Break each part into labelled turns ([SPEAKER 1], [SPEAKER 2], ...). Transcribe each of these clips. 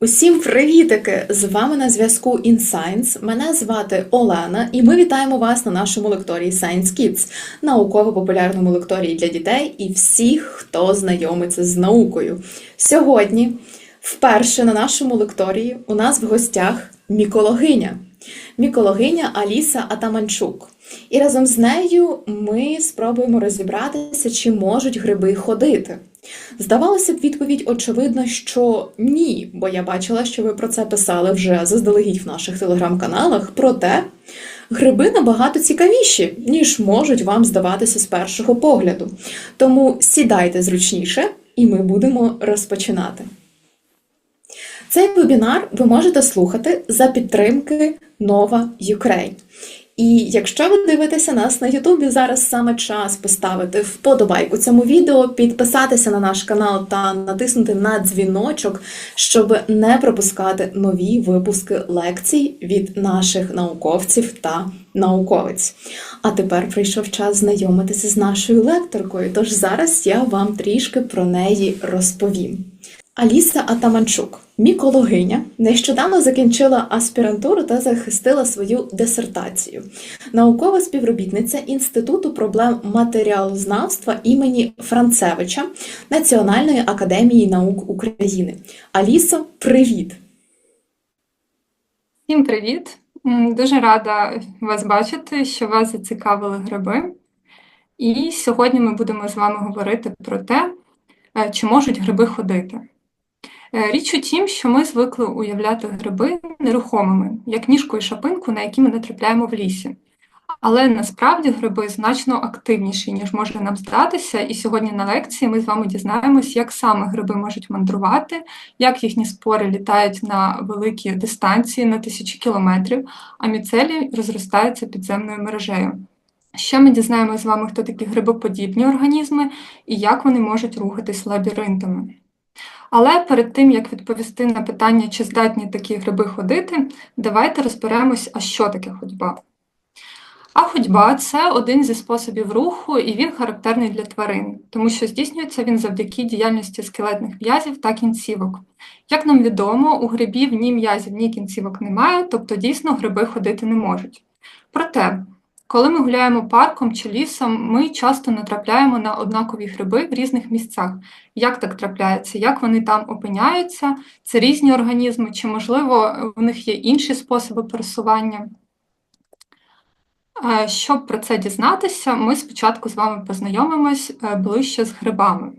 [SPEAKER 1] Усім привітики! З вами на зв'язку InScience. Мене звати Олена, і ми вітаємо вас на нашому лекторії Science Kids, науково-популярному лекторії для дітей і всіх, хто знайомиться з наукою. Сьогодні, вперше на нашому лекторії, у нас в гостях мікологиня. Мікологиня Аліса Атаманчук. І разом з нею ми спробуємо розібратися, чи можуть гриби ходити. Здавалося б, відповідь очевидна, що ні, бо я бачила, що ви про це писали вже заздалегідь в наших телеграм-каналах. Проте гриби набагато цікавіші, ніж можуть вам здаватися з першого погляду. Тому сідайте зручніше, і ми будемо розпочинати. Цей вебінар ви можете слухати за підтримки Nova Ukraine. І якщо ви дивитеся нас на Ютубі, зараз саме час поставити вподобайку цьому відео, підписатися на наш канал та натиснути на дзвіночок, щоб не пропускати нові випуски лекцій від наших науковців та науковиць. А тепер прийшов час знайомитися з нашою лекторкою, тож зараз я вам трішки про неї розповім. Аліса Атаманчук, мікологиня, нещодавно закінчила аспірантуру та захистила свою дисертацію. Наукова співробітниця Інституту проблем матеріалознавства імені Францевича Національної академії наук України. Алісо, привіт!
[SPEAKER 2] Всім привіт! Дуже рада вас бачити, що вас зацікавили гриби. І сьогодні ми будемо з вами говорити про те, е, чи можуть гриби ходити. Е, Річ у тім, що ми звикли уявляти гриби нерухомими, як ніжку і шапинку, на які ми натрапляємо в лісі. Але насправді гриби значно активніші, ніж може нам здатися. І сьогодні на лекції ми з вами дізнаємось, як саме гриби можуть мандрувати, як їхні спори літають на великі дистанції на тисячі кілометрів, а міцелі розростаються підземною мережею. Ще ми дізнаємося з вами, хто такі грибоподібні організми і як вони можуть рухатись лабіринтами. Але перед тим, як відповісти на питання, чи здатні такі гриби ходити, давайте розберемось, а що таке ходьба. А ходьба це один зі способів руху, і він характерний для тварин, тому що здійснюється він завдяки діяльності скелетних м'язів та кінцівок. Як нам відомо, у грибів ні м'язів, ні кінцівок немає, тобто дійсно гриби ходити не можуть. Проте, коли ми гуляємо парком чи лісом, ми часто натрапляємо на однакові гриби в різних місцях. Як так трапляється? Як вони там опиняються? Це різні організми, чи, можливо, у них є інші способи пересування? Е, Щоб про це дізнатися, ми спочатку з вами познайомимось е, ближче з грибами. Е,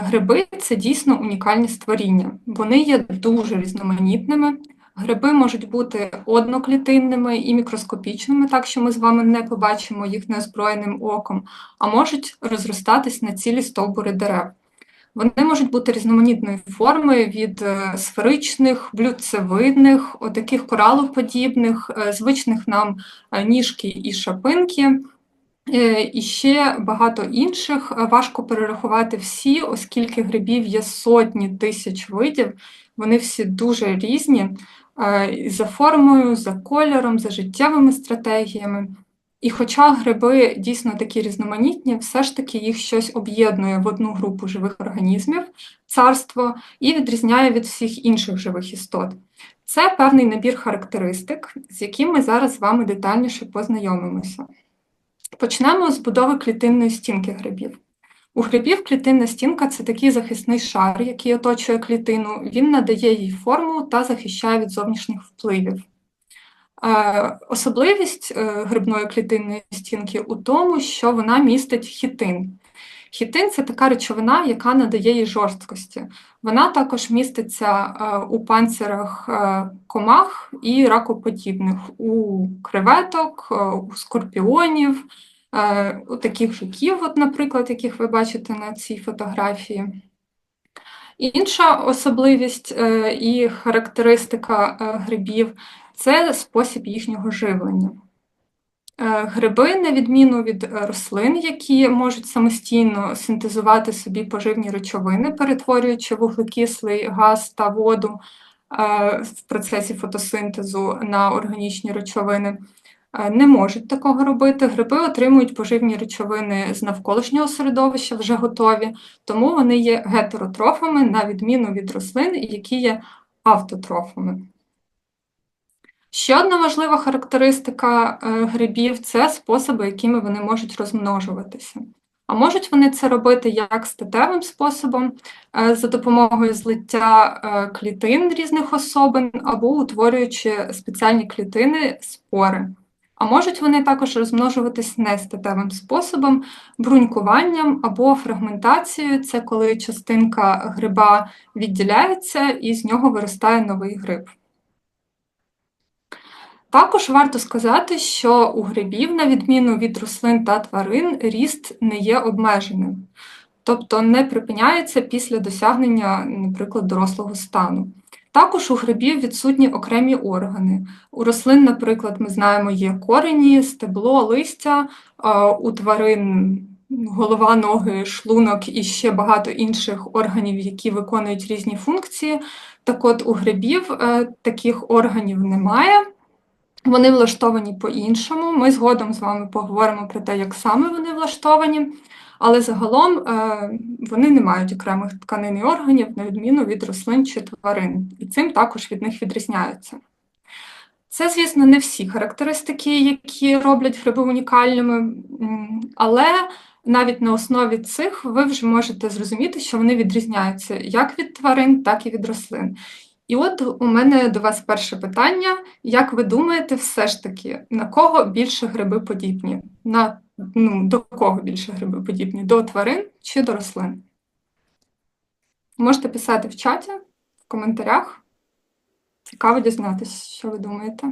[SPEAKER 2] Гриби це дійсно унікальні створіння. Вони є дуже різноманітними. Гриби можуть бути одноклітинними і мікроскопічними, так що ми з вами не побачимо їх неозброєним оком, а можуть розростатись на цілі стовбури дерев. Вони можуть бути різноманітної форми від е, сферичних, блюдцевидних, отаких коралоподібних, е, звичних нам е, ніжки і шапинки. Е, І ще багато інших. Е, Важко перерахувати всі, оскільки грибів є сотні тисяч видів, вони всі дуже різні е, за формою, за кольором, за життєвими стратегіями. І хоча гриби дійсно такі різноманітні, все ж таки їх щось об'єднує в одну групу живих організмів, царство, і відрізняє від всіх інших живих істот. Це певний набір характеристик, з яким ми зараз з вами детальніше познайомимося. Почнемо з будови клітинної стінки грибів. У грибів клітинна стінка це такий захисний шар, який оточує клітину, він надає їй форму та захищає від зовнішніх впливів. Е, Особливість е, грибної клітинної стінки у тому, що вона містить хітин. Хітин це така речовина, яка надає їй жорсткості. Вона також міститься е, у панцирах е, комах і ракоподібних, у креветок, е, у скорпіонів, у таких жуків, от, наприклад, яких ви бачите на цій фотографії. Інша особливість і характеристика грибів це спосіб їхнього живлення. Е, Гриби, на відміну від е, рослин, які можуть самостійно синтезувати собі поживні речовини, перетворюючи вуглекислий газ та воду е, в процесі фотосинтезу на органічні речовини, не можуть такого робити. Гриби отримують поживні речовини з навколишнього середовища, вже готові, тому вони є гетеротрофами, на відміну від рослин, які є автотрофами. Ще одна важлива характеристика е, грибів це способи, якими вони можуть розмножуватися. А можуть вони це робити як статевим способом, е, за допомогою злиття е, клітин різних особин, або утворюючи спеціальні клітини спори. А можуть вони також розмножуватись нестатевим способом, брунькуванням або фрагментацією це коли частинка гриба відділяється і з нього виростає новий гриб. Також варто сказати, що у грибів, на відміну від рослин та тварин, ріст не є обмеженим, тобто не припиняється після досягнення, наприклад, дорослого стану. Також у грибів відсутні окремі органи. У рослин, наприклад, ми знаємо, є корені, стебло, листя, у тварин голова, ноги, шлунок і ще багато інших органів, які виконують різні функції. Так от у грибів е, таких органів немає. Вони влаштовані по-іншому. Ми згодом з вами поговоримо про те, як саме вони влаштовані, але загалом е, вони не мають окремих тканин і органів, на відміну від рослин чи тварин, і цим також від них відрізняються. Це, звісно, не всі характеристики, які роблять гриби унікальними, але навіть на основі цих ви вже можете зрозуміти, що вони відрізняються як від тварин, так і від рослин. І от у мене до вас перше питання. Як ви думаєте, все ж таки, на кого більше гриби подібні? На, ну, до кого більше гриби подібні? До тварин чи до рослин? Можете писати в чаті, в коментарях. Цікаво дізнатися, що ви думаєте.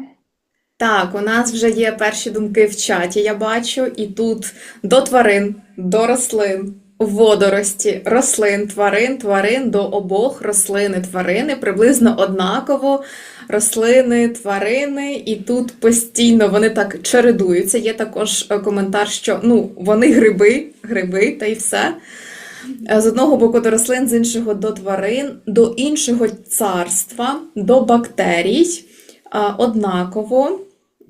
[SPEAKER 1] Так, у нас вже є перші думки в чаті, я бачу, і тут до тварин, до рослин, водорості, рослин, тварин, тварин до обох рослини, тварини приблизно однаково. Рослини, тварини, і тут постійно вони так чередуються. Є також е, коментар, що ну, вони гриби, гриби, та й все. Е, З одного боку до рослин, з іншого до тварин, до іншого царства, до бактерій. Однаково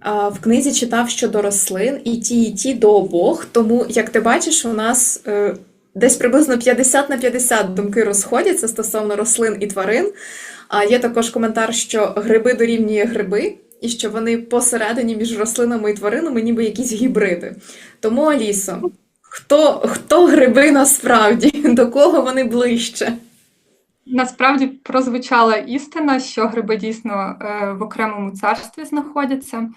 [SPEAKER 1] в книзі читав щодо рослин і ті, і ті до обох. Тому, як ти бачиш, у нас е, десь приблизно 50 на 50 думки розходяться стосовно рослин і тварин. А є також коментар, що гриби дорівнює гриби, і що вони посередині між рослинами і тваринами, ніби якісь гібриди. Тому, Алісо, хто, хто гриби насправді? До кого вони ближче?
[SPEAKER 2] Насправді прозвучала істина, що гриби дійсно е, в окремому царстві знаходяться,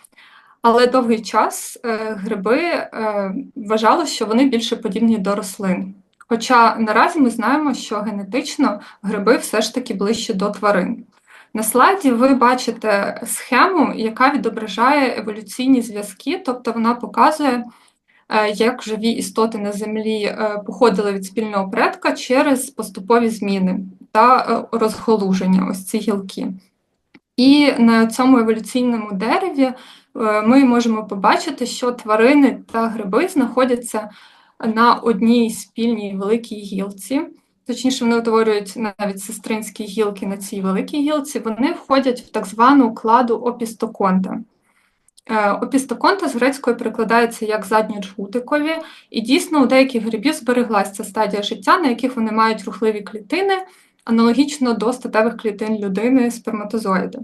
[SPEAKER 2] але довгий час е, гриби е, вважали, що вони більше подібні до рослин. Хоча наразі ми знаємо, що генетично гриби все ж таки ближче до тварин. На слайді ви бачите схему, яка відображає еволюційні зв'язки, тобто вона показує, е, як живі істоти на Землі е, походили від спільного предка через поступові зміни та е, розголуження, ось ці гілки. І на цьому еволюційному дереві ми можемо побачити, що тварини та гриби знаходяться на одній спільній великій гілці. Точніше, вони утворюють навіть сестринські гілки на цій великій гілці, вони входять в так звану кладу опістоконта. Е, Опістоконта з грецької перекладається як задньоджгутикові, і дійсно у деяких грибів збереглася ця стадія життя, на яких вони мають рухливі клітини, аналогічно до статевих клітин людини сперматозоїди.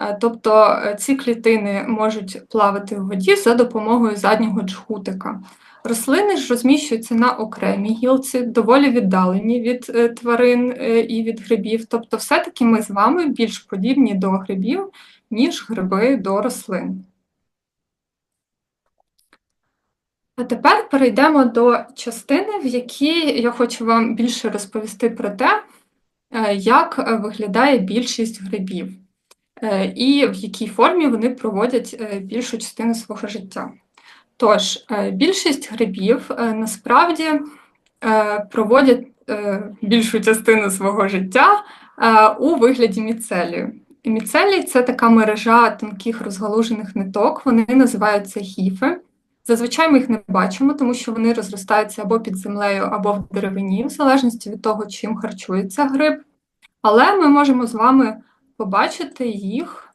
[SPEAKER 2] Е, Тобто е, ці клітини можуть плавати в воді за допомогою заднього джгутика. Рослини ж розміщуються на окремій гілці, доволі віддалені від е, тварин е, і від грибів. Тобто, все-таки ми з вами більш подібні до грибів, ніж гриби до рослин. А тепер перейдемо до частини, в якій я хочу вам більше розповісти про те, е, як виглядає більшість грибів і в якій формі вони проводять більшу частину свого життя. Тож, е, більшість грибів е, насправді е, проводять більшу частину свого життя у вигляді міцелію. Міцелій це така мережа тонких розгалужених ниток, вони називаються гіфи. Зазвичай ми їх не бачимо, тому що вони розростаються або під землею, або в деревині, в залежності від того, чим харчується гриб. Але ми можемо з вами побачити їх,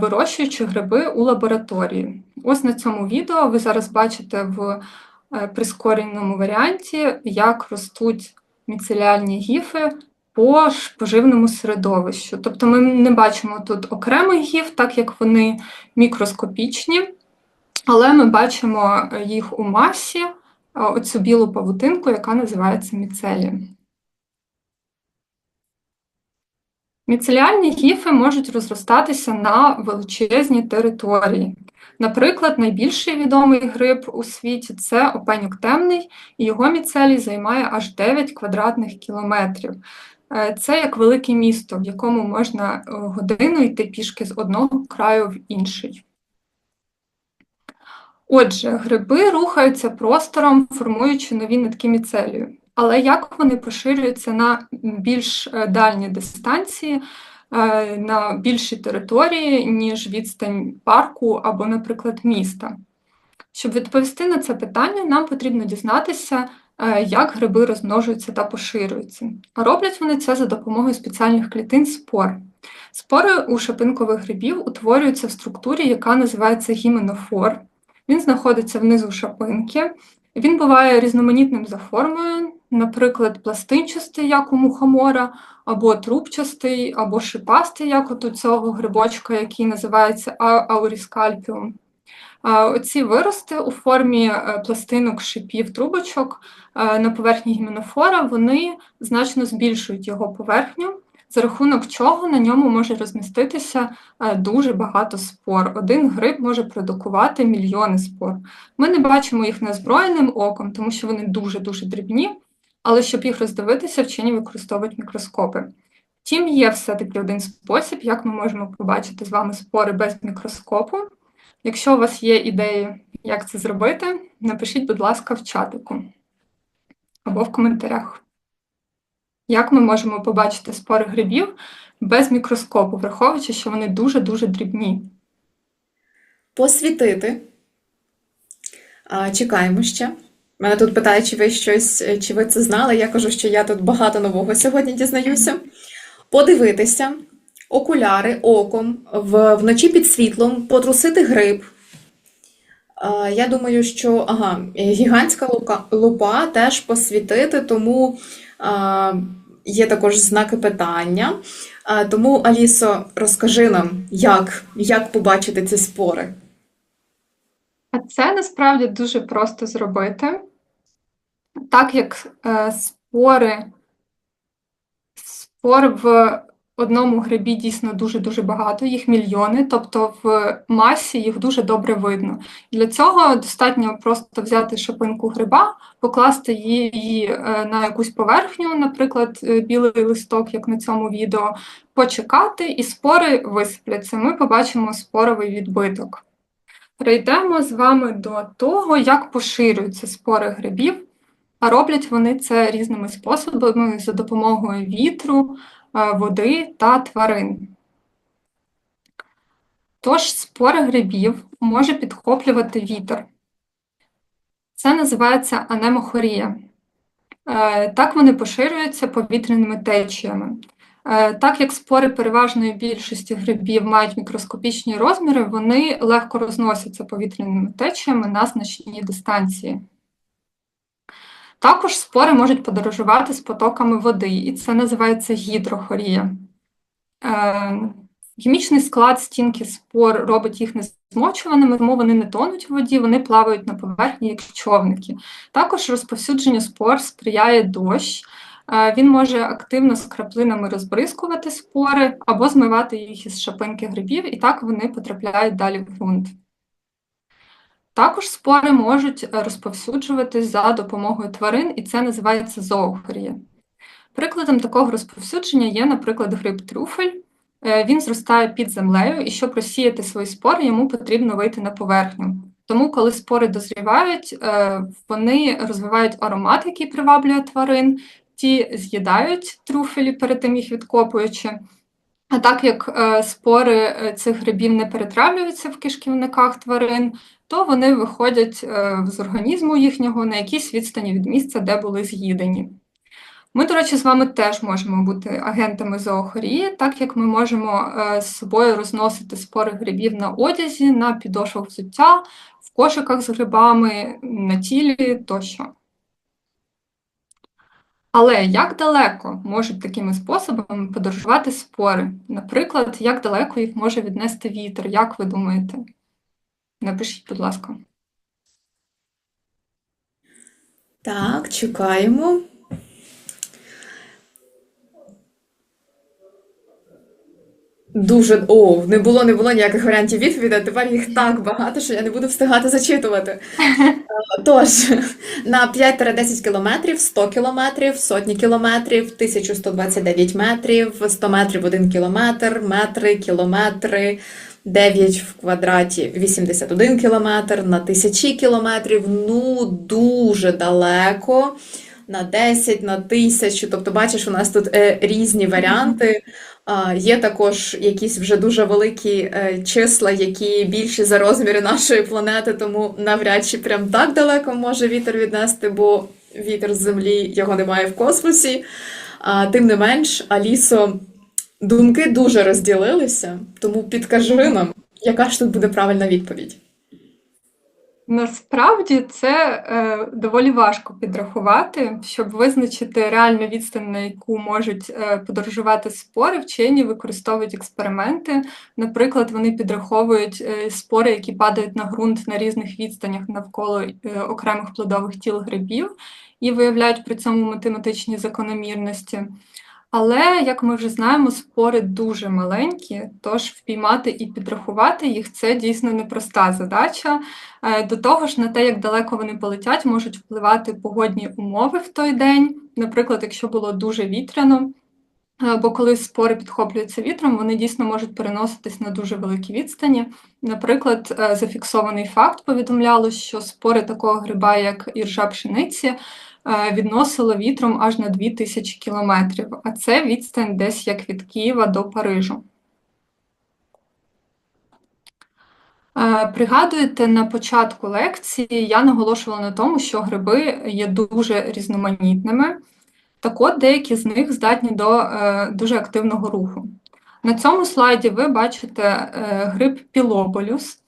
[SPEAKER 2] вирощуючи гриби у лабораторії. Ось на цьому відео ви зараз бачите в е, прискореному варіанті, як ростуть міцеліальні гіфи по поживному середовищу. Тобто ми не бачимо тут окремих гіф, так як вони мікроскопічні, але ми бачимо їх у масі, е, оцю білу павутинку, яка називається міцелієм. Міцеліальні гіфи можуть розростатися на величезні території. Наприклад, найбільший відомий гриб у світі це опеньок темний, і його міцелій займає аж 9 квадратних кілометрів. Е, Це як велике місто, в якому можна е, годину йти пішки з одного краю в інший. Отже, гриби рухаються простором, формуючи нові нитки міцелію. Але як вони поширюються на більш е, дальні дистанції, е, на більші території, ніж відстань парку або, наприклад, міста? Щоб відповісти на це питання, нам потрібно дізнатися, е, як гриби розмножуються та поширюються. А роблять вони це за допомогою спеціальних клітин спор. Спори у шипинкових грибів утворюються в структурі, яка називається гіменофор. Він знаходиться внизу шапинки. Він буває різноманітним за формою, наприклад, пластинчастий, як у мухомора, або трубчастий, або шипастий, як от у цього грибочка, який називається ауріскальпіум. Оці вирости у формі е, пластинок, шипів, трубочок е, на поверхні гіменофора, вони значно збільшують його поверхню, за рахунок чого на ньому може розміститися е, дуже багато спор. Один гриб може продукувати мільйони спор. Ми не бачимо їх неозброєним оком, тому що вони дуже-дуже дрібні, але щоб їх роздивитися, вчені використовують мікроскопи. Втім, є все-таки один спосіб, як ми можемо побачити з вами спори без мікроскопу. Якщо у вас є ідеї, як це зробити, напишіть, будь ласка, в чатику або в коментарях. Як ми можемо побачити спори грибів без мікроскопу, враховуючи, що вони дуже-дуже дрібні?
[SPEAKER 1] Посвітити. А, Чекаємо ще. Мене тут питають, чи ви щось, е, чи ви це знали. Я кажу, що я тут багато нового сьогодні дізнаюся. Подивитися, окуляри оком, вночі під світлом, потрусити гриб. Я думаю, що ага, гігантська лука, лупа теж посвітити, тому є також знаки питання. Тому, Алісо, розкажи нам, як, як побачити ці спори.
[SPEAKER 2] А це насправді дуже просто зробити. Так як е, спори, спор в одному грибі дійсно дуже-дуже багато, їх мільйони, тобто в масі їх дуже добре видно. Для цього достатньо просто взяти шипинку гриба, покласти її е, на якусь поверхню, наприклад, е, білий листок, як на цьому відео, почекати, і спори висипляться. Ми побачимо споровий відбиток. Перейдемо з вами до того, як поширюються спори грибів, а роблять вони це різними способами за допомогою вітру, е, води та тварин. Тож спори грибів може підхоплювати вітер. Це називається анемохорія. Е, Так вони поширюються повітряними течіями. Е, Так як спори переважної більшості грибів мають мікроскопічні розміри, вони легко розносяться повітряними течіями на значні дистанції. Також спори можуть подорожувати з потоками води, і це називається гідрохорія. Е, Хімічний склад стінки спор робить їх незмочуваними, тому вони не тонуть в воді, вони плавають на поверхні як човники. Також розповсюдженню спор сприяє дощ. Е, Він може активно з краплинами розбризкувати спори або змивати їх із шапинки грибів, і так вони потрапляють далі в ґрунт. Також спори можуть е, розповсюджуватись за допомогою тварин, і це називається зоохорія. Прикладом такого розповсюдження є, наприклад, гриб трюфель. Е, Він зростає під землею, і щоб розсіяти свої спори, йому потрібно вийти на поверхню. Тому, коли спори дозрівають, е, вони розвивають аромат, який приваблює тварин, ті з'їдають трюфелі перед тим їх відкопуючи. А так як спори цих грибів не перетравлюються в кишківниках тварин, то вони виходять е, з організму їхнього на якійсь відстані від місця, де були з'їдені. Ми, до речі, з вами теж можемо бути агентами зоохорії, так як ми можемо е, з собою розносити спори грибів на одязі, на підошвах взуття, в кошиках з грибами, на тілі тощо. Але як далеко можуть такими способами подорожувати спори? Наприклад, як далеко їх може віднести вітер? Як ви думаєте? Напишіть, будь ласка.
[SPEAKER 1] Так, чекаємо. Дуже о, не було, не було ніяких варіантів відповіді, а тепер їх так багато, що я не буду встигати зачитувати. Тож, на 5-10 кілометрів, 100 кілометрів, сотні кілометрів, 1129 метрів, 100 метрів 1 кілометр, метри, кілометри, 9 в квадраті 81 кілометр, на тисячі кілометрів, ну дуже далеко. На 10, на 1000, тобто, бачиш, у нас тут е, різні варіанти. Є також якісь вже дуже великі е, числа, які більші за розміри нашої планети, тому навряд чи прям так далеко може вітер віднести, бо вітер з землі його немає в космосі. Тим не менш, Алісо, думки дуже розділилися, тому підкажи нам, яка ж тут буде правильна відповідь.
[SPEAKER 2] Насправді це е, доволі важко підрахувати, щоб визначити реальну відстань, на яку можуть е, подорожувати спори, вчені використовують експерименти. Наприклад, вони підраховують е, спори, які падають на ґрунт на різних відстанях навколо е, окремих плодових тіл грибів, і виявляють при цьому математичні закономірності. Але, як ми вже знаємо, спори дуже маленькі, тож впіймати і підрахувати їх це дійсно непроста задача. Е, До того ж, на те, як далеко вони полетять, можуть впливати погодні умови в той день. Наприклад, якщо було дуже вітряно, бо коли спори підхоплюються вітром, вони дійсно можуть переноситись на дуже великі відстані. Наприклад, е, зафіксований факт повідомляло, що спори такого гриба, як іржа пшениці, відносило вітром аж на 2000 кілометрів, а це відстань десь як від Києва до Парижу. Е, Пригадуєте, на початку лекції я наголошувала на тому, що гриби є дуже різноманітними. Так от, деякі з них здатні до е, дуже активного руху. На цьому слайді ви бачите е, гриб пілоболюс.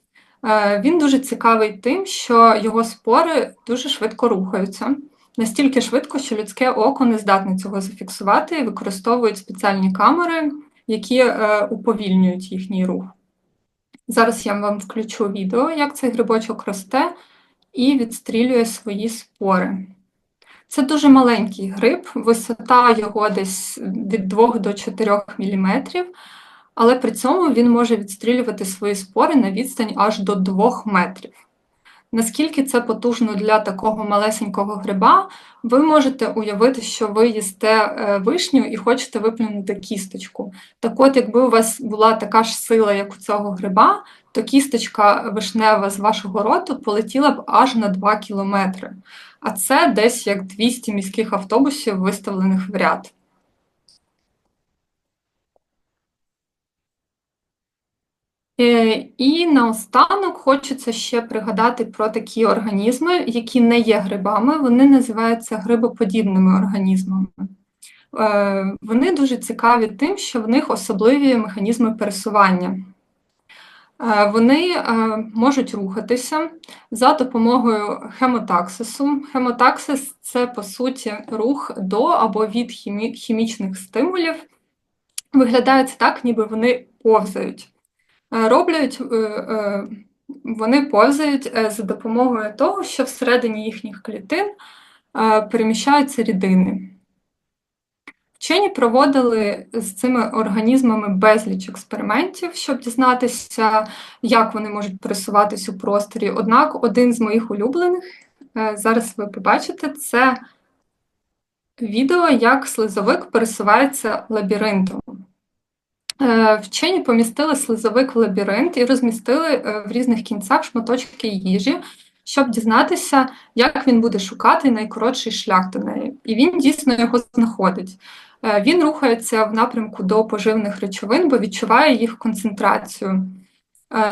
[SPEAKER 2] Е, він дуже цікавий тим, що його спори дуже швидко рухаються. Настільки швидко, що людське око не здатне цього зафіксувати і використовують спеціальні камери, які е, уповільнюють їхній рух. Зараз я вам включу відео, як цей грибочок росте і відстрілює свої спори. Це дуже маленький гриб, висота його десь від 2 до 4 мм, але при цьому він може відстрілювати свої спори на відстань аж до 2 метрів. Наскільки це потужно для такого малесенького гриба, ви можете уявити, що ви їсте е, вишню і хочете виплюнути кісточку. Так от, якби у вас була така ж сила, як у цього гриба, то кісточка вишнева з вашого роту полетіла б аж на 2 кілометри. А це десь як 200 міських автобусів, виставлених в ряд. І наостанок хочеться ще пригадати про такі організми, які не є грибами, вони називаються грибоподібними організмами. Е, Вони дуже цікаві тим, що в них особливі механізми пересування. Е, Вони е, можуть рухатися за допомогою хемотаксису. Хемотаксис це, по суті, рух до або від хімічних стимулів. Виглядає це так, ніби вони повзають. Е, Роблять, е, е, вони повзають за допомогою того, що всередині їхніх клітин переміщаються рідини. Вчені проводили з цими організмами безліч експериментів, щоб дізнатися, як вони можуть пересуватись у просторі. Однак один з моїх улюблених, зараз ви побачите, це відео, як слизовик пересувається лабіринтом. Е, Вчені помістили слизовик в лабіринт і розмістили е, в різних кінцях шматочки їжі, щоб дізнатися, як він буде шукати найкоротший шлях до неї. І він дійсно його знаходить. Е, Він рухається в напрямку до поживних речовин, бо відчуває їх концентрацію.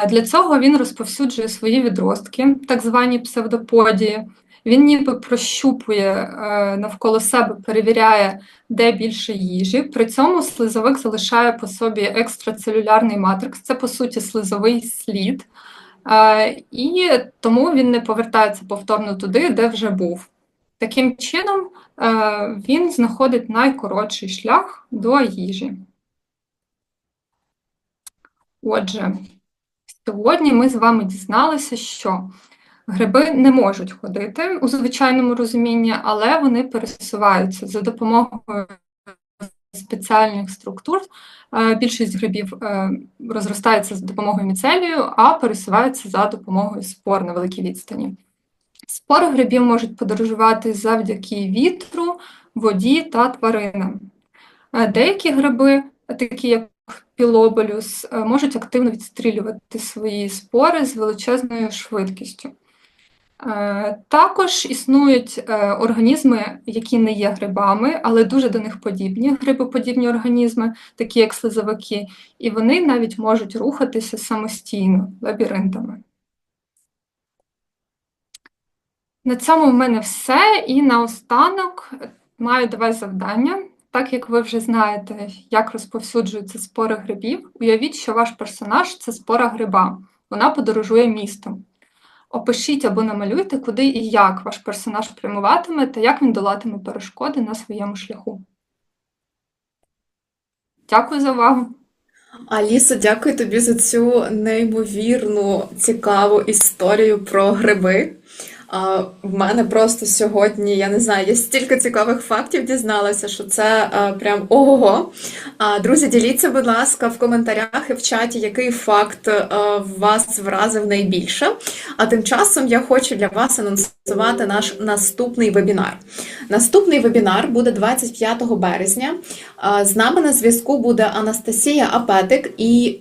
[SPEAKER 2] Для цього він розповсюджує свої відростки, так звані псевдоподії, Він ніби прощупує е, навколо себе, перевіряє, де більше їжі. При цьому слизовик залишає по собі екстрацелюлярний матрикс, це по суті слизовий слід, е, і тому він не повертається повторно туди, де вже був. Таким чином, е, він знаходить найкоротший шлях до їжі. Отже, сьогодні ми з вами дізналися, що гриби не можуть ходити у звичайному розумінні, але вони пересуваються за допомогою спеціальних структур. Е, Більшість грибів е, розростається за допомогою міцелію, а пересуваються за допомогою спор на великій відстані. Спори грибів можуть подорожувати завдяки вітру, воді та тваринам. Е, Деякі гриби, такі як пілоболюс, можуть активно відстрілювати свої спори з величезною швидкістю. Е, Також існують е, організми, які не є грибами, але дуже до них подібні, грибоподібні організми, такі як слизовики, і вони навіть можуть рухатися самостійно лабіринтами. На цьому в мене все. І наостанок маю до вас завдання. Так як ви вже знаєте, як розповсюджуються спори грибів, уявіть, що ваш персонаж це спора гриба. Вона подорожує містом. Опишіть або намалюйте, куди і як ваш персонаж прямуватиме та як він долатиме перешкоди на своєму шляху. Дякую за увагу!
[SPEAKER 1] Аліса, дякую тобі за цю неймовірну цікаву історію про гриби. А, в мене просто сьогодні, я не знаю, я стільки цікавих фактів дізналася, що це а, прям ого-го. А, друзі, діліться, будь ласка, в коментарях і в чаті, який факт а, вас вразив найбільше. А тим часом я хочу для вас анонсувати наш наступний вебінар. Наступний вебінар буде 25 березня. А, З нами на зв'язку буде Анастасія Апетик, і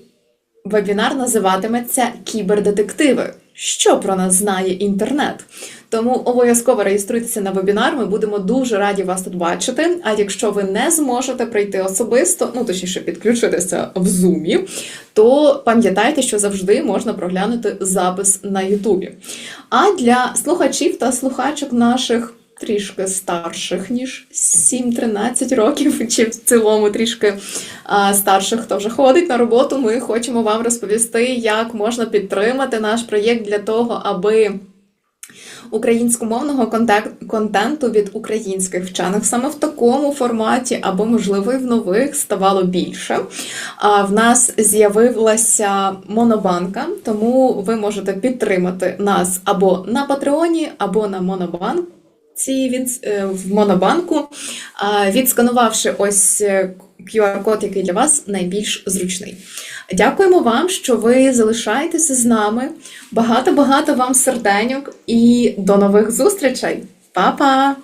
[SPEAKER 1] вебінар називатиметься Кібердетективи. Що про нас знає інтернет? Тому обов'язково реєструйтеся на вебінар. Ми будемо дуже раді вас тут бачити. А якщо ви не зможете прийти особисто, ну точніше підключитися в зумі, то пам'ятайте, що завжди можна проглянути запис на Ютубі. А для слухачів та слухачок наших трішки старших, ніж 7-13 років, чи в цілому трішки а, старших, хто вже ходить на роботу, ми хочемо вам розповісти, як можна підтримати наш проєкт для того, аби українськомовного контенту від українських вчених саме в такому форматі, або, можливо, і в нових ставало більше. А в нас з'явилася монобанка, тому ви можете підтримати нас або на Патреоні, або на Монобанк. Ці від, е, в Монобанку, відсканувавши ось е, QR-код, який для вас найбільш зручний. Дякуємо вам, що ви залишаєтеся з нами. Багато-багато вам серденьок і до нових зустрічей. Па-па!